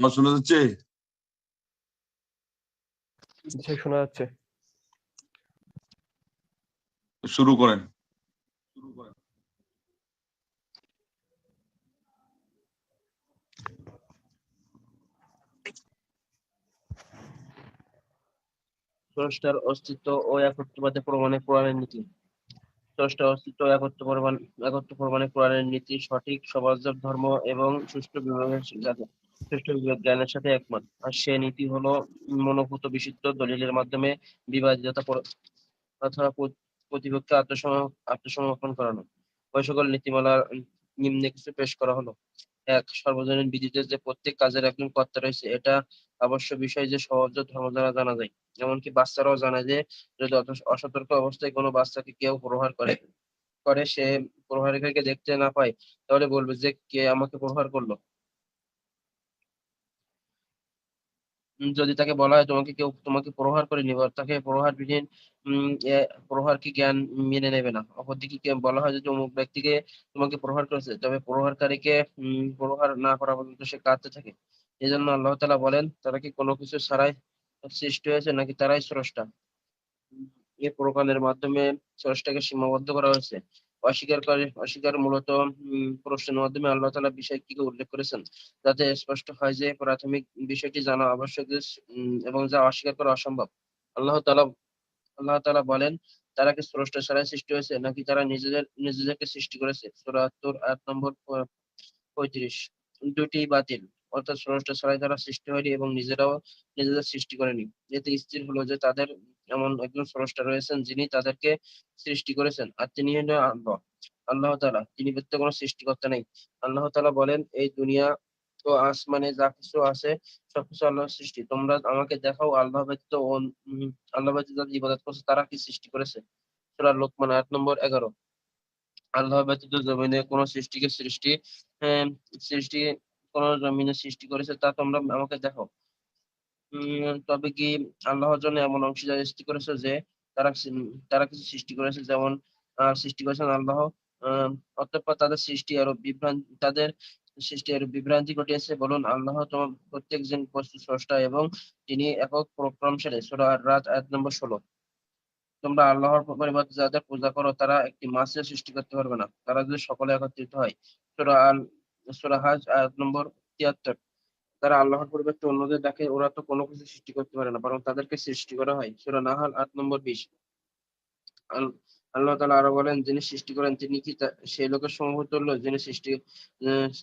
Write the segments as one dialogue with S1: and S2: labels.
S1: আমার শোনা যাচ্ছে?
S2: শোনা যাচ্ছে।
S1: শুরু করেন।
S3: স্রষ্টার অস্তিত্ব ও একত্ববাদে প্রমাণে কোরআনের নীতি। স্রষ্টার অস্তিত্ব ও একত্ব প্রমাণ একত্ব প্রমাণে কোরআনের নীতি সঠিক সমাজের ধর্ম এবং সুষ্ঠু বিভাগের বিভাগ জ্ঞানের সাথে একমত। আর সে নীতি হলো মনোভূত বিশুদ্ধ দলিলের মাধ্যমে বিবাদিততা পর- অথবা প্র- প্রতিপক্ষকে আত্মসম আত্মসমর্পণ করানো। ওই সকল নীতিমালার নিম্নে কিছু পেশ করা হলো। এক, সর্বজনীন বিদিত যে প্রত্যেক কাজের একজন কর্তা রয়েছে, এটা অবশ্য বিষয় যে সহজ ধর্ম দ্বারা জানা যায়। এমনকি বাচ্চারাও জানে যে যদি অসতর্ক অবস্থায় কোনো বাচ্চাকে কেউ প্রহার করে করে সে প্রহারকারীকে দেখতে না পায়, তাহলে বলবে যে কে আমাকে প্রহার করল। যদি তাকে বলা হয় তোমাকে কেউ, তোমাকে প্রহার করেনি বা তাকে প্রহার বিহীন প্রহার কি জ্ঞান মেনে নেবে না? অপরদিকে বলা হয় যে অমুক ব্যক্তিকে তোমাকে প্রহার করেছে, তবে প্রহারকারীকে প্রহার না করা পর্যন্ত সে কাঁদতে থাকে। এই জন্য আল্লাহ তালা বলেন, তারা কি কোনো কিছু ছাড়াই সৃষ্টি হয়েছে নাকি তারাই স্রষ্টা? এ প্রকারের মাধ্যমে স্রষ্টাকে সীমাবদ্ধ করা হয়েছে। অস্বীকার করে, অস্বীকার মূলত প্রশ্নের মাধ্যমে আল্লাহ তালা বিষয়টিকে উল্লেখ করেছেন। যাতে স্পষ্ট হয় যে প্রাথমিক বিষয়টি জানা আবশ্যক এবং যা অস্বীকার করা অসম্ভব। আল্লাহ তালা আল্লাহ তালা বলেন, তারা কি স্রষ্টা ছাড়াই সৃষ্টি হয়েছে, নাকি তারা নিজেদের, নিজেদেরকে সৃষ্টি করেছে? চুরাত্তর আট নম্বর পঁয়ত্রিশ। দুটি বাতিল, অর্থাৎ স্রষ্টা ছাড়াই তারা সৃষ্টি হয়নি এবং নিজেরাও নিজেদের সৃষ্টি করেনি। এতে স্থির হলো যে তাদের এমন একজন স্রষ্টা রয়েছেন যিনি তাদেরকে সৃষ্টি করেছেন। আর তিনি হলেন আল্লাহ। আল্লাহ তালা তিনি ব্যতীত কোনো সৃষ্টিকর্তা নেই। আল্লাহ তালা বলেন, এই দুনিয়া ও আসমানে যা কিছু আছে, সবকিছু আল্লাহর সৃষ্টি। তোমরা আমাকে দেখাও, আল্লাহ ব্যতীত আল্লাহ ব্যতীত যারা ইবাদত করছে, তারা কি সৃষ্টি করেছে? সূরা লোকমান আট নম্বর এগারো। আল্লাহ ব্যতীত জমিনে কোন সৃষ্টিকে সৃষ্টি সৃষ্টি, কোন জমিনে সৃষ্টি করেছে, তা তোমরা আমাকে দেখো তবে কি আল্লাহর জন্য এমন অংশীদার সৃষ্টি করেছে যে তারা তারা কিছু সৃষ্টি করেছে যেমন সৃষ্টি করেছেন আল্লাহ অতঃপর তাদের সৃষ্টি আরও বিভ্রান্তি তাদের সৃষ্টি আরও বিভ্রান্তি ঘটিয়েছে। বলুন, আল্লাহ তোমার প্রত্যেক জন বস্তু স্রষ্টা এবং তিনি একক প্রক্রমশালী। সূরা রাত আয়াত নম্বর ষোলো। তোমরা আল্লাহর পরিবর্তে যাদের পূজা করো, তারা একটি মাছের সৃষ্টি করতে পারবে না। তারা যদি সকলে একত্রিত হয়, সূরা আল, সূরা আয়াত নম্বর তিয়াত্তর। তারা আল্লাহর পরিবর্তে অন্যদের ডাকে ওরা তো কোনো কিছু সৃষ্টি করতে পারে না, বরং তাদেরকে সৃষ্টি করা হয়। সূরা নাহাল আট নম্বর বিশ। আল- আল্লাহ তাআলা আরও বলেন, যিনি সৃষ্টি করেন তিনি কি সেই লোকের সমতুল্য যিনি সৃষ্টি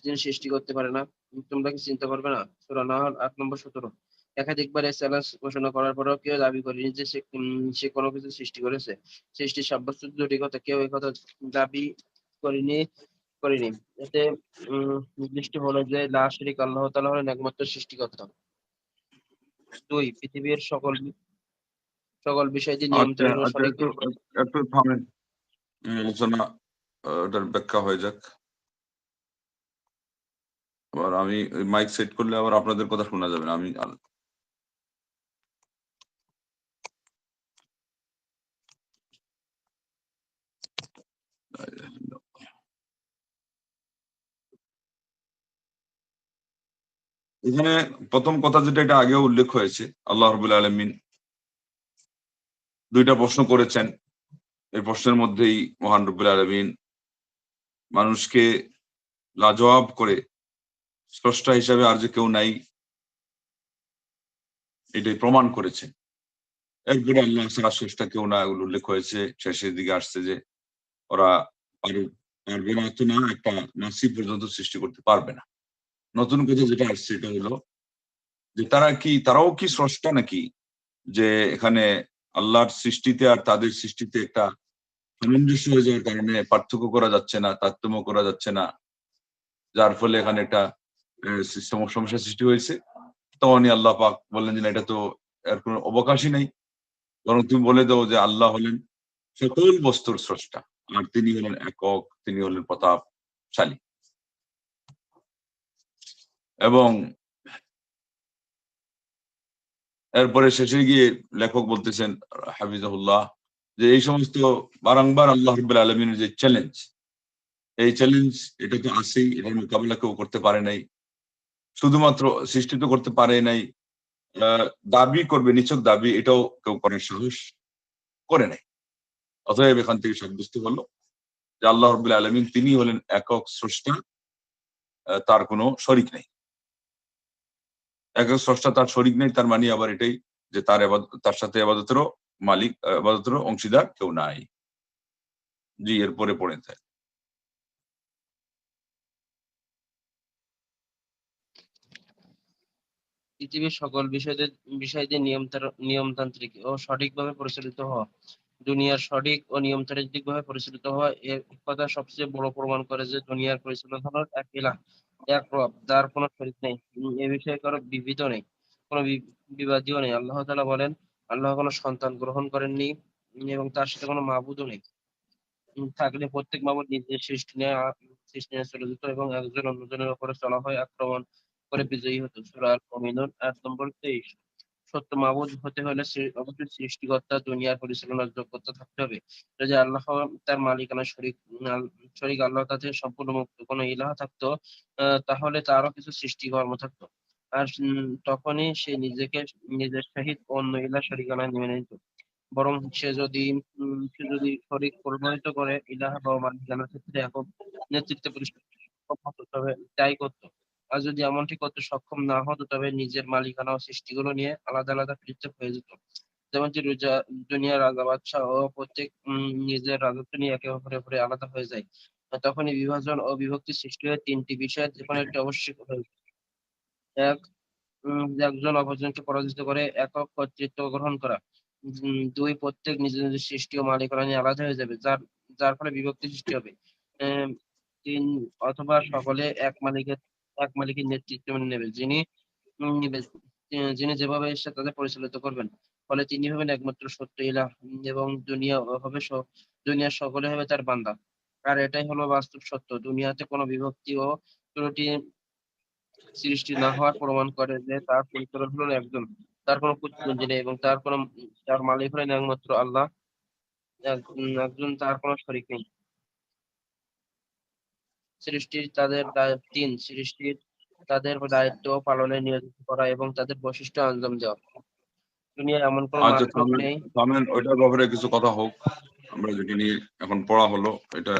S3: যিনি সৃষ্টি করতে পারে না, তোমরা কি চিন্তা করবে না? সূরা নাহাল আট নম্বর সতেরো। একাধিকবার এই চ্যালেঞ্জ ঘোষণা করার পরেও কেউ দাবি করেনি যে সে কোনো কিছু সৃষ্টি করেছে। সৃষ্টি সাব্যস্ত দুটি কথা, কেউ এই কথা দাবি করেনি করেনি। এতে নির্দিষ্ট হলো যে লা শরীক আল্লাহ তাআলা হলেন একমাত্র সৃষ্টিকর্তা। দুই পৃথিবীর সকল সকল বিষয়টি
S1: আচ্ছা
S3: নিয়ন্ত্রণ ও
S1: আচ্ছা একটু থামেন। ব্যাখ্যা হয়ে যাক। আবার আমি মাইক সেট করলে আবার আপনাদের কথা শোনা যাবে না। আমি এখানে প্রথম কথা যেটা এটা আগেও উল্লেখ হয়েছে, আল্লাহ রবুল আলমিন দুইটা প্রশ্ন করেছেন। এই প্রশ্নের মধ্যেই মহান রব্বুল আলমিন মানুষকে লাজবাব করে স্রষ্টা হিসাবে আর যে কেউ নাই, এটাই প্রমাণ করেছে এরপরে আল্লাহ ছাড়া স্রষ্টা কেউ না এগুলো উল্লেখ হয়েছে, শেষের দিকে আসছে যে ওরা পারে- পারবে না তো না, একটা নাসি পর্যন্ত সৃষ্টি করতে পারবে না। নতুন কথা যেটা আসছে এটা হলো যে তারা কি তারাও কি স্রষ্টা নাকি? যে এখানে আল্লাহর সৃষ্টিতে আর তাদের সৃষ্টিতে একটা সামঞ্জস্য হয়ে যাওয়ার কারণে পার্থক্য করা যাচ্ছে না তারতম্য করা যাচ্ছে না। যার ফলে এখানে একটা আহ, সমস্যার সৃষ্টি হয়েছে। তখনই আল্লাহ পাক বললেন যে এটা তো এর কোনো অবকাশই নেই। বরং তুমি বলে দাও যে আল্লাহ হলেন সকল বস্তুর স্রষ্টা। আর তিনি হলেন একক তিনি হলেন প্রতাপশালী। এবং এরপরে শেষে গিয়ে লেখক বলতেছেন, হাফিজাহুল্লাহ, যে এই সমস্ত বারংবার আল্লাহ রব্বুল আলমিনের যে চ্যালেঞ্জ এই চ্যালেঞ্জ এটা তো আসেই এটার মোকাবিলা কেউ করতে পারে নাই, শুধুমাত্র সৃষ্টি তো করতে পারে নাই দাবি করবে নিচক দাবি, এটাও কেউ করার সাহস করে নাই। অতএব এখান থেকে সাব্যস্ত হলো যে আল্লাহ রবুল্লা আলমিন তিনি হলেন একক স্রষ্টা তার কোনো শরিক নেই। একক স্রষ্টা তার শরিক নেই, তার মানে আবার এটাই যে তার তার সাথে আবাদতেরও মালিক, আবাদতেরও অংশীদার কেউ নাই। জি, এরপরে পড়ে যায়।
S3: পৃথিবীর সকল বিষয়দের নিয়মতার- নিয়মতান্ত্রিক ও সঠিকভাবে পরিচালিত হওয়া। দুনিয়ার সঠিক ও নিয়মতান্ত্রিক ভাবে পরিচালিত হওয়া এর কথা সবচেয়ে বড় প্রমাণ করে যে দুনিয়ার পরিচালনা হলো এক ইলাহ। এক রব যার কোনো শরীক নেই। এ বিষয়ে কারও বিবিধ নেই, কোনো বিবাদীয় নেই। আল্লাহ তালা বলেন, আল্লাহ কোনো সন্তান গ্রহণ করেননি এবং তার সাথে কোনো মাবুদও নেই। থাকলে প্রত্যেক মাবুদ নিজের সৃষ্টি নিয়ে সৃষ্টি নিয়ে চলে যেত এবং একজন অন্যজনের উপরে চলা হয় আক্রমণ করে বিজয়ী হতো। সুরাল অমিনুর এক নম্বর তেইশ। সত্য মাবুদ হতে হলে সৃ- অবশ্যই সৃষ্টিকর্তা, দুনিয়ার পরিচালনার যোগ্যতা থাকতে হবে। যদি আল্লাহ তার মালিকানা শরিক শরিক আল্লাহ তাতে সম্পূর্ণ মুক্ত, কোনো ইলাহ থাকতো তাহলে তারও কিছু সৃষ্টিকর্ম থাকতো। আর তখনই সে নিজেকে, নিজের সহিত অন্য ইলাহ শরিকানা মেনে নিত। বরং সে যদি সে যদি শরিক প্রমাণিত করে, ইলাহ বা মালিকানার ক্ষেত্রে এখন নেতৃত্বে তবে তাই করতো। আর যদি এমনটি করতে সক্ষম না হতো, তবে নিজের মালিকানা ও সৃষ্টিগুলো নিয়ে আলাদা আলাদা পৃথক হয়ে যেত। যেমনটি রোজা- দুনিয়ার রাজা, বাদশাহ ও প্রত্যেক নিজের রাজত্ব নিয়ে একে অপরের উপরে আলাদা হয়ে যায়। তখনই বিভাজন ও বিভক্তি সৃষ্টি হয়ে তিনটি বিষয়ের যে কোনো একটি আবশ্যক হয়ে। এক একজন অপরজনকে পরাজিত করে একক কর্তৃত্ব গ্রহণ করা। দুই, প্রত্যেক নিজের নিজের সৃষ্টি ও মালিকানা নিয়ে আলাদা হয়ে যাবে, যার যার ফলে বিভক্তি সৃষ্টি হবে। তিন, অথবা সকলে এক মালিকের এক মালিকের নেতৃত্ব মেনে নেবে যিনি যিনি যেভাবে ইচ্ছা তাদের পরিচালিত করবেন। ফলে তিনি হবেন একমাত্র সত্য ইলাহ এবং দুনিয়া হবে দুনিয়ার সকলে হবে তার বান্দা। আর এটাই হলো বাস্তব সত্য। দুনিয়াতে কোনো বিভক্তি ও ত্রুটি সৃষ্টি না হওয়ার প্রমাণ করে যে তার পরিচালক হলেন একজন। তার কোনো প্রতিদ্বন্দ্বী নেই এবং তার কোনো, তার মালিক হলেন একমাত্র আল্লাহ। এক- একজন তার কোনো শরিক নেই। সৃষ্টির তাদের তিন সৃষ্টির তাদের দায়িত্ব পালনে নিয়োজিত করা এবং তাদের বৈশিষ্ট্য আঞ্জাম দেওয়া। দুনিয়ায় এমন কোনো
S1: আচ্ছা
S3: মাখলুক নেই।
S1: থামেন ওইটার ব্যাপারে কিছু কথা হোক। আমরা যেটা নিয়ে এখন পড়া হলো এটা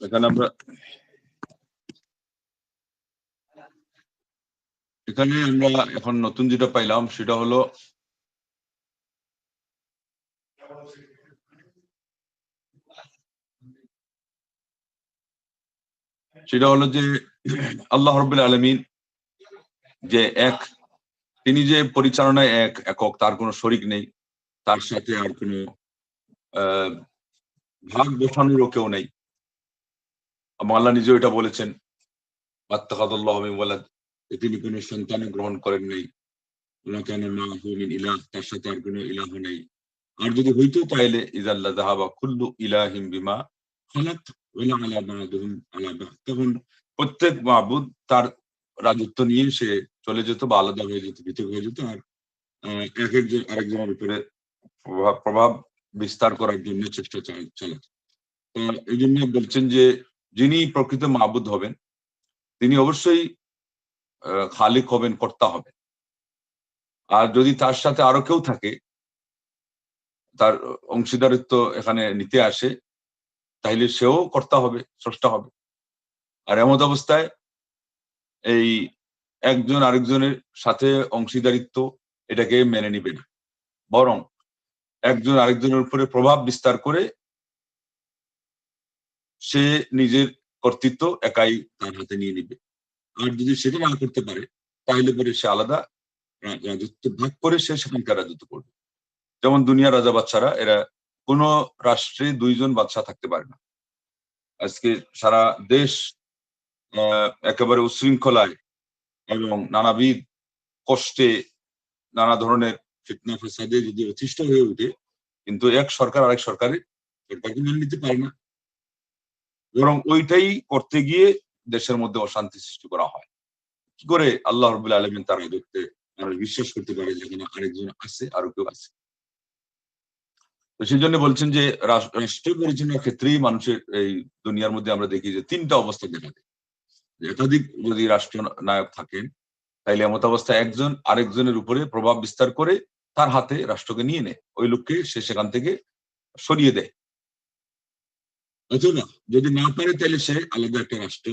S1: এখানে আমরা এখানে আমরা এখন নতুন যেটা পাইলাম সেটা হলো সেটা হলো যে আল্লাহ রব্বুল আলমিন যে এক, তিনি যে পরিচালনায় এক একক, তার কোনো শরিক নেই, তার সাথে আর কোনো ভাগ বসানোরও কেউ নেই। আল্লাহ নিজেও এটা বলেছেন আত্মাকাদুল্লাহ যে তিনি কোনো সন্তান গ্রহণ করেন নাই। তার সাথে আর কোনো ইলাহ নেই। আর যদি হইতো তাইলে ইজাল্লাহ জাহাবা কুল্লু ইলাহিম বিমা প্রত্যেক মাহবুদ তার রাজত্ব নিয়ে সে চলে যেত বা আলাদা হয়ে যেত, পৃথক হয়ে যেত। আর এক একজন, আরেকজনের উপরে প্রভাব বিস্তার করার জন্য চেষ্টা চাল- এই জন্য বলছেন যে, যিনি প্রকৃত মাহবুদ হবেন, তিনি অবশ্যই খালিক হবেন, কর্তা হবেন। আর যদি তার সাথে আরও কেউ থাকে, তার অংশীদারিত্ব এখানে নিতে আসে তাইলে সেও কর্তা হবে, স্রষ্টা হবে। আর এমত অবস্থায় এই একজন আরেকজনের সাথে অংশীদারিত্ব এটাকে মেনে নিবে না। বরং একজন আরেকজনের উপরে প্রভাব বিস্তার করে সে নিজের কর্তৃত্ব একাই তার হাতে নিয়ে নিবে। আর যদি সেটা না করতে পারে তাহলে পরে সে আলাদা রাজত্ব, ভাগ করে সে সেখানকার রাজত্ব করবে। যেমন দুনিয়া রাজা বাচ্চারা এরা কোন রাষ্ট্রে দুইজন বাদশা থাকতে পারে না। আজকে সারা দেশ একেবারে উশৃঙ্খলায় এবং নানাবিধ কষ্টে নানা ধরনের ফিতনা ফেসাদে যদি অতিষ্ঠ হয়ে ওঠে, কিন্তু এক সরকার আরেক সরকারের সরকারকে মেনে নিতে পারে না। বরং ওইটাই করতে গিয়ে দেশের মধ্যে অশান্তি সৃষ্টি করা হয়। কি করে আল্লাহ রবুল্লা আলমিন তার মানুষ বিশ্বাস করতে পারে যেখানে আরেকজন আছে, আরও কেউ আছে? তো সেই জন্য বলছেন যে রাস- রাষ্ট্র পরিচালনার ক্ষেত্রেই মানুষের এই দুনিয়ার মধ্যে আমরা দেখি যে তিনটা অবস্থা দেখা যায় একাধিক যদি রাষ্ট্রীয় নায়ক থাকেন, তাইলে এমত অবস্থায় একজন আরেকজনের উপরে প্রভাব বিস্তার করে তার হাতে রাষ্ট্রকে নিয়ে নেয়। ওই লোককে সে সেখান থেকে সরিয়ে দেয়। অথবা যদি না পারে তাহলে সে আলাদা একটা রাষ্ট্র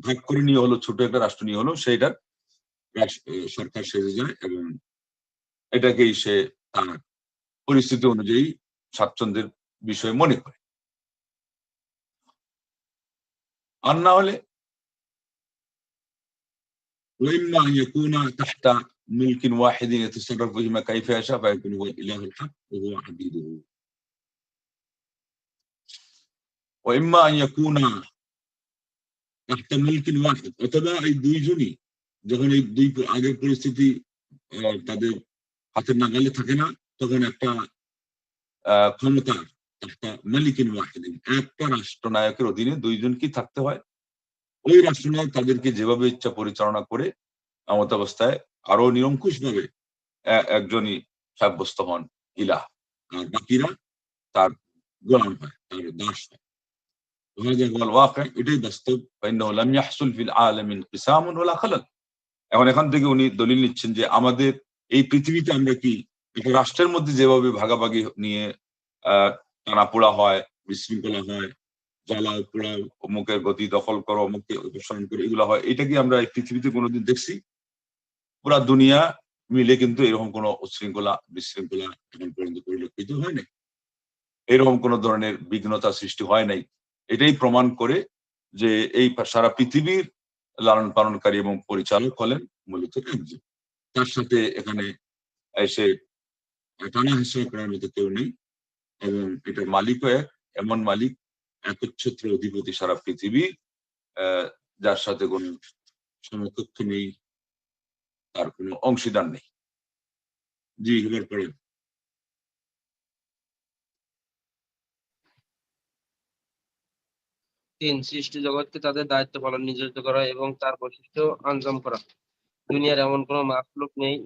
S1: ভাগ করে নিয়ে হলো, ছোট একটা রাষ্ট্র নিয়ে হলো সেটার সরকার সেজে যায় এবং এটাকেই সে তার পরিস্থিতি অনুযায়ী স্বাচ্ছন্দ্যের বিষয় মনে করে আর না হলে وإما أن يكون تحت ملك واحد يتصرف بهما كيف يشاء فيكون هو الإله الحق وهو عبيده وإما أن يكون تحت ملك واحد অথবা এই দুইজনই যখন এই দুই প- আগের পরিস্থিতি আহ, তাদের হাতের নাগালে থাকে না তখন একটা আহ, ক্ষমতার মালিকিন ওয়াহিদিন একটা রাষ্ট্রনায়কের অধীনে দুইজন কি থাকতে হয়? ওই রাষ্ট্রনায়ক তাদেরকে যেভাবে ইচ্ছা পরিচালনা করে অবস্থায় আরও নিরঙ্কুশ ভাবে একজনই সাব্যস্ত হন ইলা আর বাকিরা তার গোলাম হয়, তার দাস হয়। এখন এখান থেকে উনি দলিল নিচ্ছেন যে আমাদের এই পৃথিবীতে আমরা কি রাষ্ট্রের মধ্যে যেভাবে ভাগাভাগি নিয়ে, আহ, টানাপোড়া হয়, বিশৃঙ্খলা হয় জ্বালাও পোড়াও অমুকের গতি দখল করো, অমুককে অপসারণ করো, এগুলো হয়, এটা কি আমরা এই পৃথিবীতে কোনোদিন দেখছি? পুরা দুনিয়া মিলে কিন্তু এরকম কোনো উচ্ছৃঙ্খলা, বিশৃঙ্খলা এখন পর্যন্ত পরিলক্ষিত হয় নাই। এরকম কোনো ধরনের বিঘ্নতা সৃষ্টি হয় নাই। এটাই প্রমাণ করে যে এই সারা পৃথিবীর লালন পালনকারী এবং পরিচালক হলেন মূলত একজন। তার সাথে এখানে এসে টানা হিসেবে করার মতো কেউ নেই এবং এটার মালিকও এক এমন মালিক, একচ্ছত্র অধিপতি সারা পৃথিবী যার সাথে কোন সমকক্ষ নেই, তার কোনো অংশীদার নেই। জি, এবার পরে
S3: তিন, সৃষ্টি জগৎকে তাদের দায়িত্ব পালন নিয়োজিত করা এবং তার বৈশিষ্ট্য আঞ্জাম করা। দুনিয়ার এমন কোনো মাফলুক নেই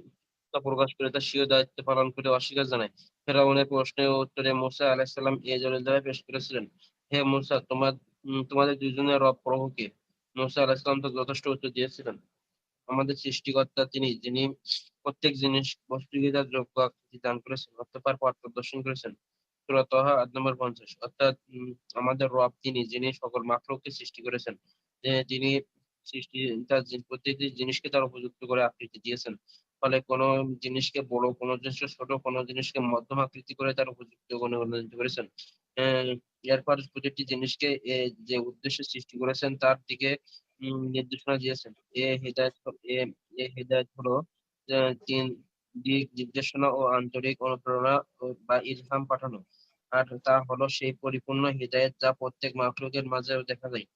S3: তা প্রকাশ করে তার স্বীয় দায়িত্ব পালন করে অস্বীকার জানায়। ফেরাউনের প্রশ্নের উত্তরে মুসা আলাহিসাল্লাম এ জলিলভাবে পেশ করেছিলেন, হে মুসা, তোমার তোমাদের দুজনের রব প্রভুকে মুসা আলাহিসাল্লাম তো যথেষ্ট উত্তর দিয়েছিলেন। আমাদের সৃষ্টিকর্তা তিনি, যিনি প্রত্যেক জিনিস বস্তুকে তার যোগ্য আকৃতি দান করেছেন অর্থাৎ পথ প্রদর্শন করেছেন। সূরা তহা আয়াত নম্বর পঞ্চাশ। অর্থাৎ আমাদের রব তিনি, যিনি সকল মাখলুককে সৃষ্টি করেছেন যিনি সৃষ্টি, তার প্রত্যেকটি জিনিসকে তার উপযুক্ত করে আকৃতি দিয়েছেন। ফলে কোনো জিনিসকে বড়, কোনো জিনিসকে ছোট, কোনো জিনিসকে মধ্যম আকৃতি করে তার উপযুক্ত গুণে উন্নয়ন করেছেন। এরপর প্রতিটি জিনিসকে যে উদ্দেশ্যে সৃষ্টি করেছেন তার দিকে নির্দেশনা দিয়েছেন। এ হেদায়ত এ হেদায়ত হলো তিন দিক নির্দেশনা ও আন্তরিক অনুপ্রেরণা বা ইলহাম পাঠানো। আর তা হলো সেই পরিপূর্ণ হৃদায়ত যা প্রত্যেক মাখলুকের মাঝে দেখা যায়।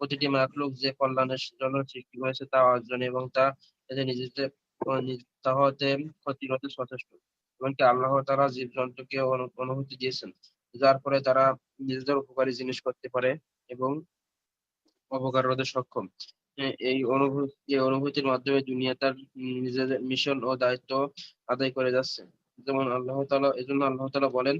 S3: প্রতিটি মাখলুক যে কল্যাণের জন্য সৃষ্টি হয়েছে তা অর্জন এবং তা নিজেদের ও নিজ- তা হতে সচেষ্ট। এমনকি আল্লাহ তারা জীব জন্তুকে অনুভূতি দিয়েছেন, যার ফলে তারা নিজেদের উপকারী জিনিস করতে পারে এবং অপকার রোধে সক্ষম। এই অনুভূতি এই অনুভূতির মাধ্যমে দুনিয়া তার নিজেদের মিশন ও দায়িত্ব আদায় করে যাচ্ছে। যেমন আল্লাহ তাআলা, এজন্য আল্লাহ তালা বলেন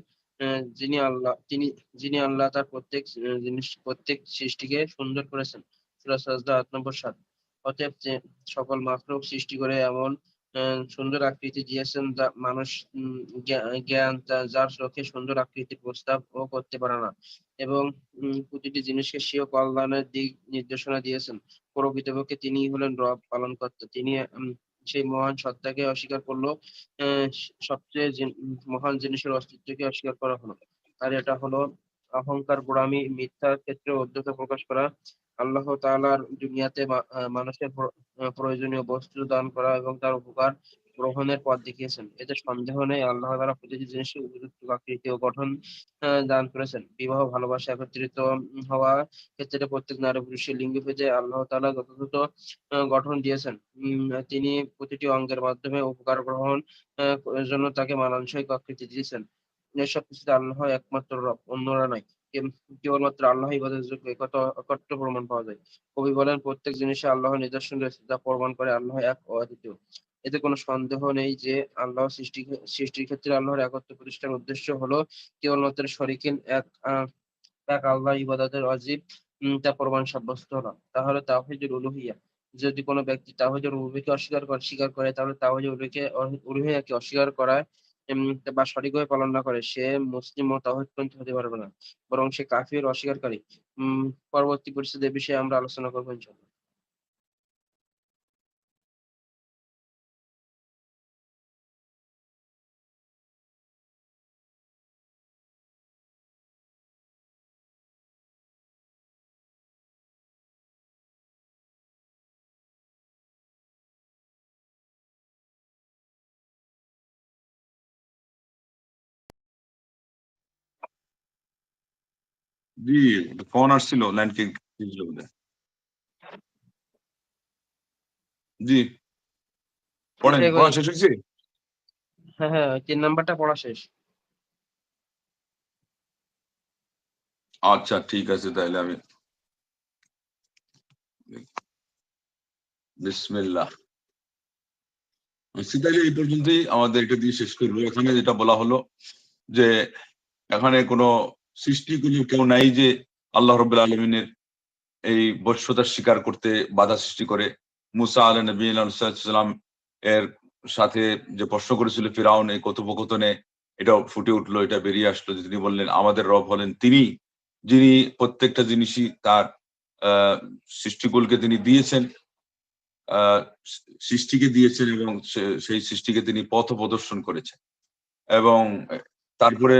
S3: যিনি আল্লাহ, তিনি, যিনি আল্লাহ তার প্রত্যেক জিনিস, প্রত্যেক সৃষ্টিকে সুন্দর করেছেন। সূরা সাজদা আট নম্বর সাত। অতএব সকল মাখলুক সৃষ্টি করে এমন সুন্দর আকৃতি দিয়েছেন যা মানুষ জ্ঞান যার চোখে সুন্দর আকৃতির প্রস্তাব ও করতে পারে না। এবং প্রতিটি জিনিসকে স্বীয় কল্যাণের দিক নির্দেশনা দিয়েছেন। প্রকৃতপক্ষে তিনি হলেন রব পালন পালনকর্তা। তিনি সেই মহান সত্তাকে অস্বীকার করল সবচেয়ে মহান জিনিসের অস্তিত্বকে অস্বীকার করা হলো। আর এটা হলো অহংকার, গোড়ামি, মিথ্যার ক্ষেত্রে অধ্যতা প্রকাশ করা আল্লাহ তাআলার দুনিয়াতে মানুষের প্রয়োজনীয় বস্তু দান করা এবং তার উপকার গ্রহণের পথ দেখিয়েছেন। এতে সন্দেহ নেই, আল্লাহ তাআলা প্রতিটি জিনিসের উপযুক্ত আকৃতি ও গঠন দান করেছেন। বিবাহ, ভালোবাসা, একত্রিত হওয়া ক্ষেত্রে প্রত্যেক নারী পুরুষের লিঙ্গ ভেদে আল্লাহ তাআলা যথাযথ গঠন দিয়েছেন। তিনি প্রতিটি অঙ্গের মাধ্যমে উপকার গ্রহণ জন্য তাকে মানানসই আকৃতি দিয়েছেন। এসব কিছুতে আল্লাহ একমাত্র রব, অন্যরা নয় কেবলমাত্র আল্লাহ ইবাদের যোগ্য প্রমাণ পাওয়া যায়। কবি বলেন, প্রত্যেক জিনিসে আল্লাহ নিদর্শন রয়েছে, যা প্রমাণ করে আল্লাহ এক ও অদ্বিতীয়। এতে কোনো সন্দেহ নেই যে আল্লাহ সৃষ্টি, সৃষ্টির ক্ষেত্রে আল্লাহর একত্র প্রতিষ্ঠার উদ্দেশ্য হলো কেবলমাত্র শরিকিন এক এক আল্লাহ ইবাদতের অজীব তা প্রমাণ সাব্যস্ত হলো তাহলে তাওহীদুল উলুহিয়া। যদি কোনো ব্যক্তি তাওহীদুল উলুহিয়াকে অস্বীকার করে, স্বীকার করে, তাহলে তাওহীদুল উলুহিয়াকে উলুহিয়াকে অস্বীকার করায় বা সঠিকভাবে পালন না করে, সে মুসলিম ও তাওহীদপন্থী হতে পারবে না। বরং সে কাফির অস্বীকারী। পরবর্তী পরিস্থিতির বিষয়ে আমরা আলোচনা করব ইনশাআল্লাহ।
S1: জি ফোন আসছিল জি। পড়েন পড়া শেষ হয়েছে?
S3: হ্যাঁ হ্যাঁ তিন নাম্বারটা পড়া শেষ।
S1: আচ্ছা ঠিক আছে তাহলে আমি বিসমিল্লাহ। আচ্ছা এই পর্যন্তই আমাদের এটা দিয়ে শেষ করব। এখানে যেটা বলা হলো যে এখানে কোনো সৃষ্টি কোনো কেউ নাই যে আল্লাহ রব আলমিনের এই বর্ষতার স্বীকার করতে বাধা সৃষ্টি করে। মুসা আল নবী সাল্লাম এর সাথে যে প্রশ্ন করেছিল ফিরাউন এই কথোপকথনে এটা ফুটে উঠল, এটা বেরিয়ে আসলো যে তিনি বললেন, আমাদের রব হলেন তিনি, যিনি প্রত্যেকটা জিনিসই তার আহ সৃষ্টিকুলকে তিনি দিয়েছেন সৃষ্টিকে দিয়েছেন এবং সেই সৃষ্টিকে তিনি পথ প্রদর্শন করেছেন। এবং তারপরে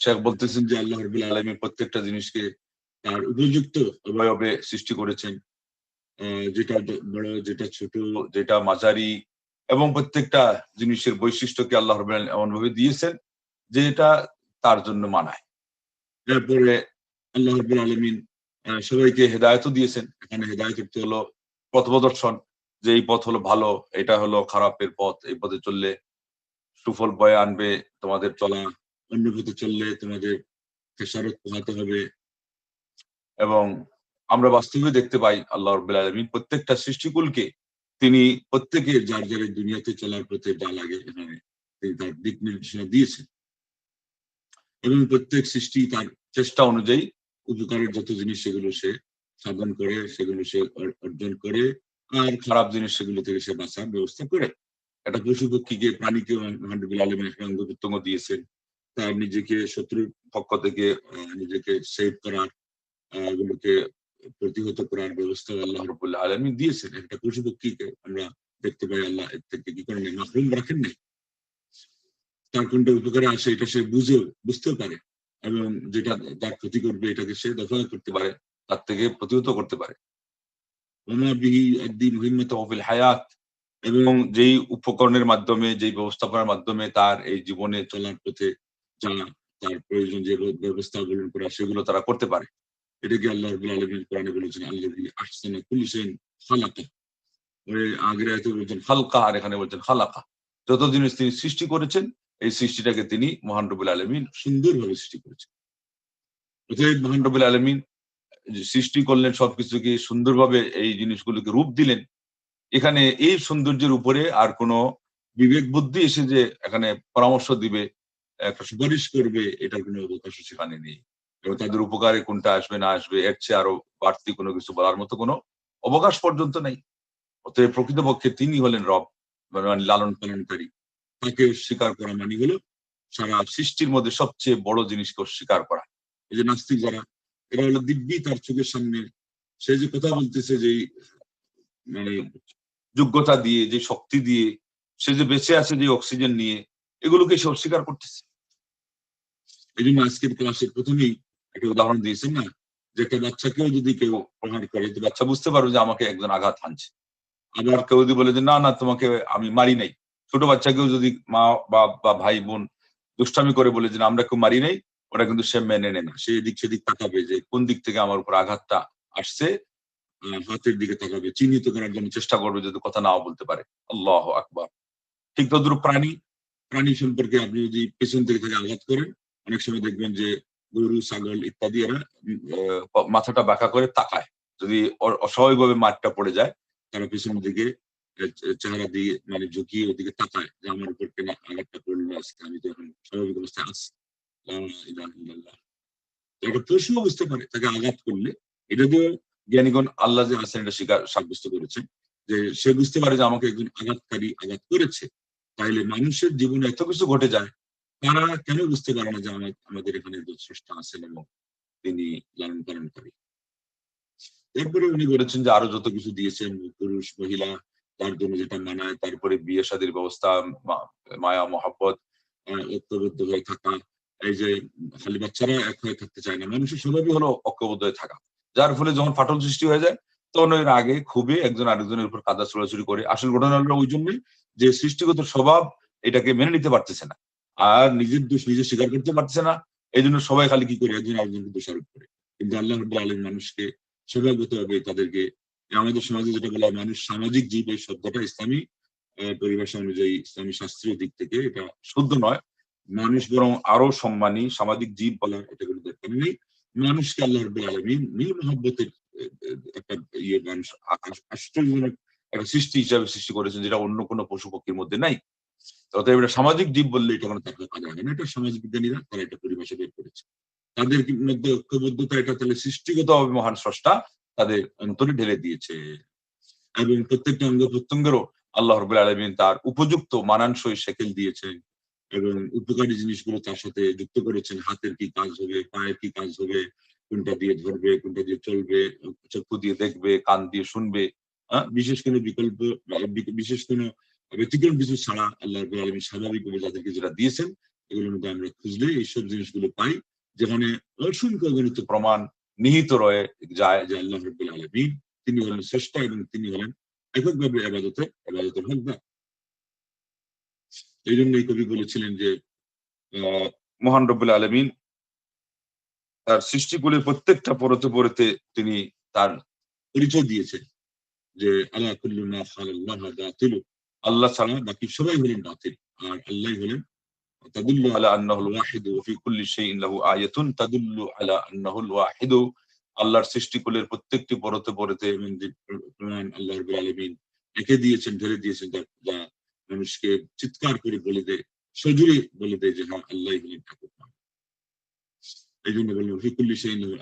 S1: শেখ বলতেছেন যে আল্লাহ রবুল আলমী প্রত্যেকটা জিনিসকে তার উপযুক্ত অবয়বে সৃষ্টি করেছেন। যেটা বড়, যেটা ছোট, যেটা মাঝারি এবং প্রত্যেকটা জিনিসের বৈশিষ্ট্যকে আল্লাহ রবুল আলমী এমন ভাবে দিয়েছেন যে এটা তার জন্য মানায়। এরপরে আল্লাহ রবুল আলমিন সবাইকে হেদায়তও দিয়েছেন। এখানে হেদায়ত অর্থ হলো পথ প্রদর্শন যে এই পথ হলো ভালো, এটা হলো খারাপের পথ। এই পথে চললে সুফল বয়ে আনবে, তোমাদের চলা অন্য চললে তোমাদের খেসারত পোহাতে হবে। এবং আমরা বাস্তবে দেখতে পাই আল্লাহ রব্বুল আলমিন প্রত্যেকটা সৃষ্টিকুলকে তিনি প্রত্যেকে যার যার দুনিয়াতে চলার পথে যা লাগে এখানে তিনি তার দিক নির্দেশনা দিয়েছেন। এবং প্রত্যেক সৃষ্টি তার চেষ্টা অনুযায়ী উপকারের যত জিনিস সেগুলো সে সাধন করে, সেগুলো সে অর্জন করে, আর খারাপ জিনিস সেগুলো থেকে সে বাঁচার ব্যবস্থা করে। একটা পশু পক্ষীকে প্রাণীকে মহানবুল আলমের অঙ্গ প্রত্যঙ্গ দিয়েছেন। তার নিজেকে শত্রুর পক্ষ থেকে নিজেকে সেভ করার এগুলোকে প্রতিহত করার ব্যবস্থা আল্লাহ রবুল্লাহ আলমী দিয়েছেন। একটা পশু পক্ষীকে আমরা দেখতে পাই আল্লাহ এর থেকে কি করেন মাহরুম রাখেন নাই। তার কোনটা উপকারে আসে এটা সে বুঝে, বুঝতেও পারে। এবং যেটা তার ক্ষতি করবে এটাকে সে দখল করতে পারে, তার থেকে প্রতিহত করতে পারে। হায়াত। এবং যেই উপকরণের মাধ্যমে, যেই ব্যবস্থাপনার মাধ্যমে তার এই জীবনে চলার পথে যা তার প্রয়োজন যে ব্যবস্থা অবলম্বন করা সেগুলো তারা করতে পারে। এটাকে আল্লাহ আলমিন কোরআনে বলেছেন আল্লাহ আসছেন খালাকা ওই আগের আয়তে বলছেন হালকা আর এখানে বলছেন খালাকা। যত জিনিস তিনি সৃষ্টি করেছেন, এই সৃষ্টিটাকে তিনি মহান রবুল আলমিন সুন্দরভাবে সৃষ্টি করেছেন। অতএব মহান রবুল আলমিন সৃষ্টি করলেন, সবকিছুকে সুন্দরভাবে এই জিনিসগুলোকে রূপ দিলেন। এখানে এই সৌন্দর্যের উপরে আর কোনো বিবেক বুদ্ধি এসে যে এখানে পরামর্শ দিবে একটা সুপারিশ করবে এটার কোনো অবকাশ সেখানে নেই। এবং তাদের উপকারে কোনটা আসবে, না আসবে, এর চেয়ে আরও বাড়তি কোনো কিছু বলার মতো কোনো অবকাশ পর্যন্ত নেই। অতএব প্রকৃতপক্ষে তিনি হলেন রব মানে লালন পালনকারী। তাকে স্বীকার করা মানে হলো সারা সৃষ্টির মধ্যে সবচেয়ে বড় জিনিসকে স্বীকার করা। এই যে নাস্তিক যারা, এরা হলো দিব্যি, তার চোখের সামনে সে যে কথা বলতেছে, যে মানে যোগ্যতা দিয়ে, যে শক্তি দিয়ে, সে যে বেঁচে আছে, যে অক্সিজেন নিয়ে, এগুলোকে সে অস্বীকার করতেছে। এই জন্য আজকের ক্লাসের প্রথমেই একটা উদাহরণ দিয়েছেন না, যে একটা বাচ্চাকেও যদি কেউ প্রহার করে তো বাচ্চা বুঝতে পারবে যে আমাকে একজন আঘাত হানছে। আবার কেউ যদি বলে যে, না না, তোমাকে আমি মারি নাই। ছোট বাচ্চাকেও যদি মা বা ভাই, বোন দুষ্টামি করে বলে যে আমরা কেউ মারি নাই ওটা কিন্তু সে মেনে নেয় না। সে এদিক সেদিক তাকাবে যে, কোন দিক থেকে আমার উপর আঘাতটা আসছে হাতের দিকে তাকাবে, চিহ্নিত করার জন্য চেষ্টা করবে যদি কথা নাও বলতে পারে। আল্লাহ আকবার। ঠিক তদ্রুপ প্রাণী প্রাণী সম্পর্কে আপনি যদি পেছন থেকে তাকে আঘাত করেন অনেক সময় দেখবেন যে গরু ছাগল ইত্যাদি এরা মাথাটা বাঁকা করে তাকায়। যদি অস্বাভাবিকভাবে মাঠটা পড়ে যায় তারা পেছনের দিকে চেহারা দিয়ে মানে ঝুঁকিয়ে ওদিকে তাকায় যে আমার উপর কেন আঘাতটা পড়ল আজকে? আমি তো এখন স্বাভাবিক অবস্থায় আছি। একটা পশুও বুঝতে পারে তাকে আঘাত করলে। এটা দিয়ে জ্ঞানীগণ আল্লাহ যে আছেন এটা স্বীকার সাব্যস্ত করেছেন যে সে বুঝতে পারে যে আমাকে একজন আঘাতকারী আঘাত করেছে। তাইলে মানুষের জীবনে এত কিছু ঘটে যায় তারা কেন বুঝতে পারে না যে আমাদের এখানে স্রষ্টা আছেন এবং তিনি লালন পালন করে এরপরে উনি বলেছেন যে আরও যত কিছু দিয়েছেন, পুরুষ, মহিলা, তার জন্য যেটা মানায় তারপরে বিয়ে শাদীর ব্যবস্থা মায়া, মহাব্বত ঐক্যবদ্ধ হয়ে থাকা, এই যে খালি বাচ্চারা এক হয়ে থাকতে চায় না, মানুষের স্বভাবই হলো ঐক্যবদ্ধ হয়ে থাকা। যার ফলে যখন ফাটল সৃষ্টি হয়ে যায়, তখন এর আগে খুবই একজন আরেকজনের উপর কাদা ছোড়াছুড়ি করে, আসল ঘটনা হলো ওই জন্যই যে সৃষ্টিগত স্বভাব এটাকে মেনে নিতে পারতেছে না। আর নিজের দোষ নিজে স্বীকার করতে পারছে না। এই জন্য সবাই খালি কি করে? একজন আরেকজনকে দোষারোপ করে। কিন্তু আল্লাহ রব্বুল আলম মানুষকে ভাবে তাদেরকে আমাদের সমাজে যেটা বলা মানুষ সামাজিক জীব এই শব্দটা ইসলামী পরিভাষা অনুযায়ী ইসলামী শাস্ত্রীয় দিক থেকে এটা শুদ্ধ নয়। মানুষ বরং আরও সম্মানী, সামাজিক জীব বলার এটা কোনো দরকার নেই। মানুষকে আল্লাহ রব্বুল আলমিন মিল মহব্বতের একটা ইয়ে মানুষ আশ্চর্যজনক একটা সৃষ্টি হিসাবে সৃষ্টি করেছেন, যেটা অন্য কোনো পশু পক্ষীর মধ্যে নাই। অতএব এটা সামাজিক জীব বললে এটা কোনো তাকে কাজে লাগে না। এটা সমাজ বিজ্ঞানীরা তারা এটা পরিভাষা বের করেছে। তাদের মধ্যে ঐক্যবদ্ধতা এটা তাহলে সৃষ্টিগত ভাবে মহান স্রষ্টা তাদের অন্তরে ঢেলে দিয়েছে? এবং প্রত্যেকটা অঙ্গ প্রত্যঙ্গেরও আল্লাহ রবুল আলমিন তার উপযুক্ত মানানসই সেকেল দিয়েছেন এবং উপকারী জিনিসগুলো তার সাথে যুক্ত করেছেন। হাতের কি কাজ হবে, পায়ের কি কাজ হবে, কোনটা দিয়ে ধরবে, কোনটা দিয়ে চলবে, চক্ষু দিয়ে দেখবে, কান দিয়ে শুনবে? বিশেষ কোনো বিকল্প, বিশেষ কোনো ব্যতিক্রম কিছু ছাড়া আল্লাহ আলমী স্বাভাবিকভাবে যাদেরকে যেটা দিয়েছেন, এগুলোর মধ্যে আমরা খুঁজলে এইসব জিনিসগুলো পাই, যেখানে অসংখ্য গণিত প্রমাণ নিহিত রয়ে যায় যে আল্লাহ রবুল আলমী তিনি হলেন শ্রেষ্ঠ এবং তিনি হলেন এককভাবে আবাদতে আবাদতের হকদার। এই জন্য এই কবি বলেছিলেন যে মহান রব্বুল আলমিন তার সৃষ্টিগুলির প্রত্যেকটা পরতে পরতে তিনি তার পরিচয় দিয়েছেন যে আল্লাহ কুল্লু মা খালাল্লাহ বাতিলু আল্লাহ ছাড়া বাকি সবাই হলেন বাতিল। আর আল্লাহ হলেন তাদুল্লু আলা আন্নাহুল ওয়াহিদ ফি কুল্লি আয়াতুন তাদুল্লু আলা আন্নাহুল ওয়াহিদ। আল্লাহর প্রত্যেকটি পরতে পরতে আল্লাহ রবুল আলমিন দিয়েছেন ধরে দিয়েছেন, যা মানুষকে চিৎকার করে বলে দেয়, সজুরে বলে দেয় যে হ্যাঁ আল্লাহ হলেন ঠাকুর এই জন্য বললাম ফিকুল্লি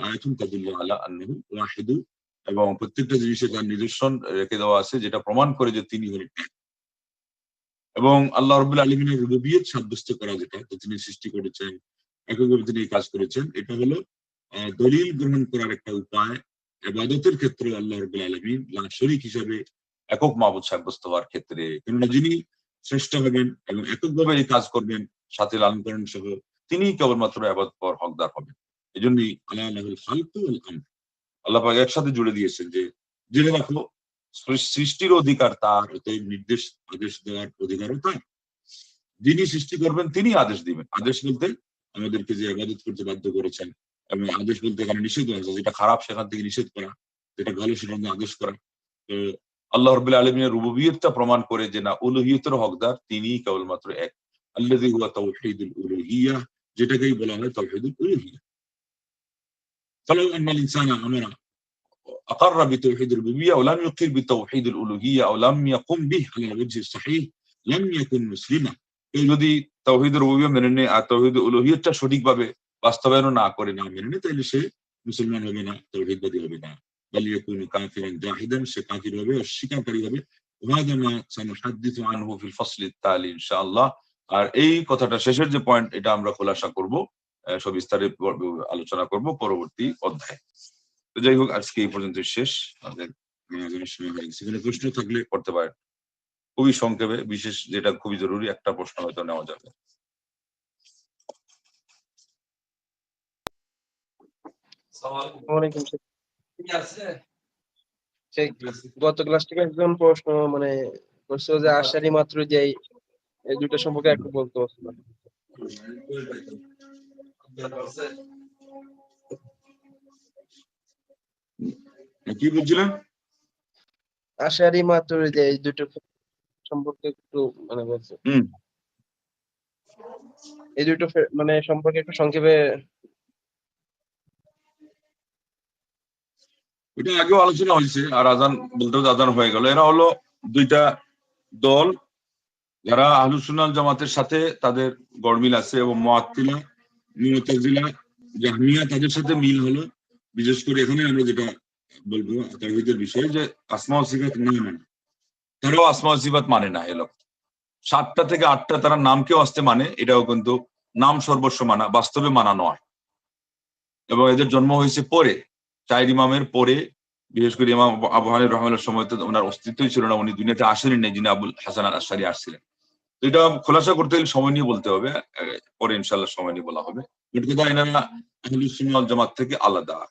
S1: আয়াতুন তাদুল্লাহ আলা আল্লাহ ওয়াহিদু। এবং প্রত্যেকটা জিনিসে তার নিদর্শন রেখে দেওয়া আছে, যেটা প্রমাণ করে যে তিনি হলেন এবং আল্লাহ রবুল্লা আলমিনের রুবিয়ত সাব্যস্ত করা যেটা তো তিনি সৃষ্টি করেছেন, এককভাবে তিনি কাজ করেছেন, এটা হলো দলিল গ্রহণ করার একটা উপায়। এবাদতের ক্ষেত্রে আল্লাহ রবুল্লা আলমিন শরিক হিসাবে একক মাহবুদ সাব্যস্ত হওয়ার ক্ষেত্রে, কেননা যিনি শ্রেষ্ঠ হবেন এবং এককভাবে এই কাজ করবেন, সাথে লালন পালন সহ, তিনি কেবলমাত্র আবাদ পর হকদার হবেন। এই জন্যই আল্লাহ আল্লাহুল আল্লাহ পাক একসাথে জুড়ে দিয়েছেন যে, জেনে রাখো সৃষ্টির অধিকার তার নির্দেশ, আদেশ দেওয়ার অধিকারও তাই যিনি সৃষ্টি করবেন তিনি আদেশ দিবেন। আদেশ বলতে আমাদেরকে যে আবাদত করতে বাধ্য করেছেন এবং আদেশ বলতে এখানে নিষেধ হয়েছে যেটা খারাপ, সেখান থেকে নিষেধ করা, যেটা ভালো সেখান থেকে আদেশ করা। তো আল্লাহ রবী আলমিনের রুবিয়তটা প্রমাণ করে যে না, উলুহিয়তের হকদার তিনি কেবলমাত্র এক। আল্লাহ হুয়া তাওহিদুল উলুহিয়া, যেটাকেই বলা হয় তাওহিদুল উলহিয়া। তাহলে ইনসান আমরা اقر بتوحيد الربوبيه ولم يقر بتوحيد الالوهيه او لم يقم به على الوجه الصحيح لم يكن مسلما কেউ যদি তৌহিদ রুবিয়া মেনে নেয় আর তৌহিদ উলুহিয়তটা সঠিকভাবে বাস্তবায়ন না করে না মেনে নেয় তাহলে সে মুসলমান হবে না তৌহিদবাদী হবে না بل يكون كافرا جاحدا সে কাফির হবে অস্বীকারী হবে وهذا ما سنحدث عنه في الفصل التالي ان شاء الله আর এই কথাটা শেষের যে পয়েন্ট এটা আমরা খোলাসা করব আহ, সবিস্তারে প- আলোচনা করব পরবর্তী অধ্যায়ে তো যাই হোক আজকে এই পর্যন্ত শেষ। আমাদের প্রশ্ন থাকলে করতে পারেন। খুবই সংক্ষেপে বিশেষ যেটা খুবই জরুরি একটা প্রশ্ন হয়তো নেওয়া যাবে।
S3: গত ক্লাস থেকে একজন প্রশ্ন মানে করছিল যে আশারি মাত্র যে এই- এই দুটো সম্পর্কে একটু বলতে
S1: কি বলছিলেন?
S3: আশারি এই দুটো সম্পর্কে একটু মানে বলছে। এই দুটো মানে সম্পর্কে একটু সংক্ষেপে
S1: এটা আগেও আলোচনা হয়েছে আর আজান বলতে আজান হয়ে গেল। এরা হলো দুইটা দল যারা আহলুসুন্নাল জামাতের সাথে তাদের গড়মিল আছে এবং মোয়াত্তিলা জাহমিয়া তাদের সাথে মিল হলো। বিশেষ করে এখানে আমরা যেটা বলব তাহিদের বিষয়ে যে আসমা সিফাত না মানে। তারাও আসমা সিফাত মানে না এলো সাতটা থেকে আটটা তারা নামকেও আসতে মানে এটাও কিন্তু নাম সর্বস্ব মানা বাস্তবে মানা নয়। এবং এদের জন্ম হয়েছে পরে চার ইমামের পরে বিশেষ করে ইমাম আবু- হানিফ রহমানের সময় তো ওনার অস্তিত্বই ছিল না উনি দুনিয়াতে আসেনি নেই যিনি আবুল হাসান আল আশারি আসছিলেন। তো এটা খোলাসা করতে গেলে সময় নিয়ে বলতে হবে পরে ইনশাল্লাহ সময় নিয়ে বলা হবে। মোট কথা এনারা জামাত থেকে আলাদা।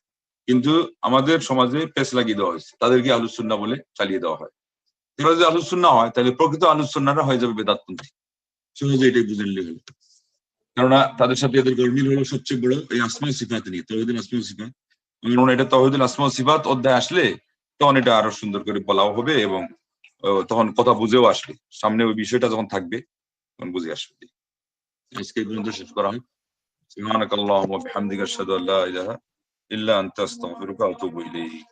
S1: কিন্তু আমাদের সমাজে পেস লাগিয়ে দেওয়া হয়েছে। তাদেরকে আলুসুন্না বলে চালিয়ে দেওয়া হয়। এবার যদি আলুসুন্না হয়, তাহলে প্রকৃত আলুসুন্নারা হয়ে যাবে বেদাতপন্থী। সহজে এটাই বুঝে নিলে হলো। কেননা তাদের সাথে এদের গরমিল হলো সবচেয়ে বড় এই আসমাই সিফাত নিয়ে, তহিদুল আসমাই সিফাত। আমি মনে এটা তহিদুল আসমাই সিফাত অধ্যায় আসলে তখন এটা আরও সুন্দর করে বলাও হবে এবং তখন কথা বুঝেও আসবে। সামনে ওই বিষয়টা যখন থাকবে, তখন বুঝে আসবে। আজকে এই পর্যন্ত শেষ করা হয়। সুবহানাকাল্লাহুম্মা বিহামদিকা আশহাদু আল্লা ইলাহা لا اله الا انت استغفرك واتوب اليك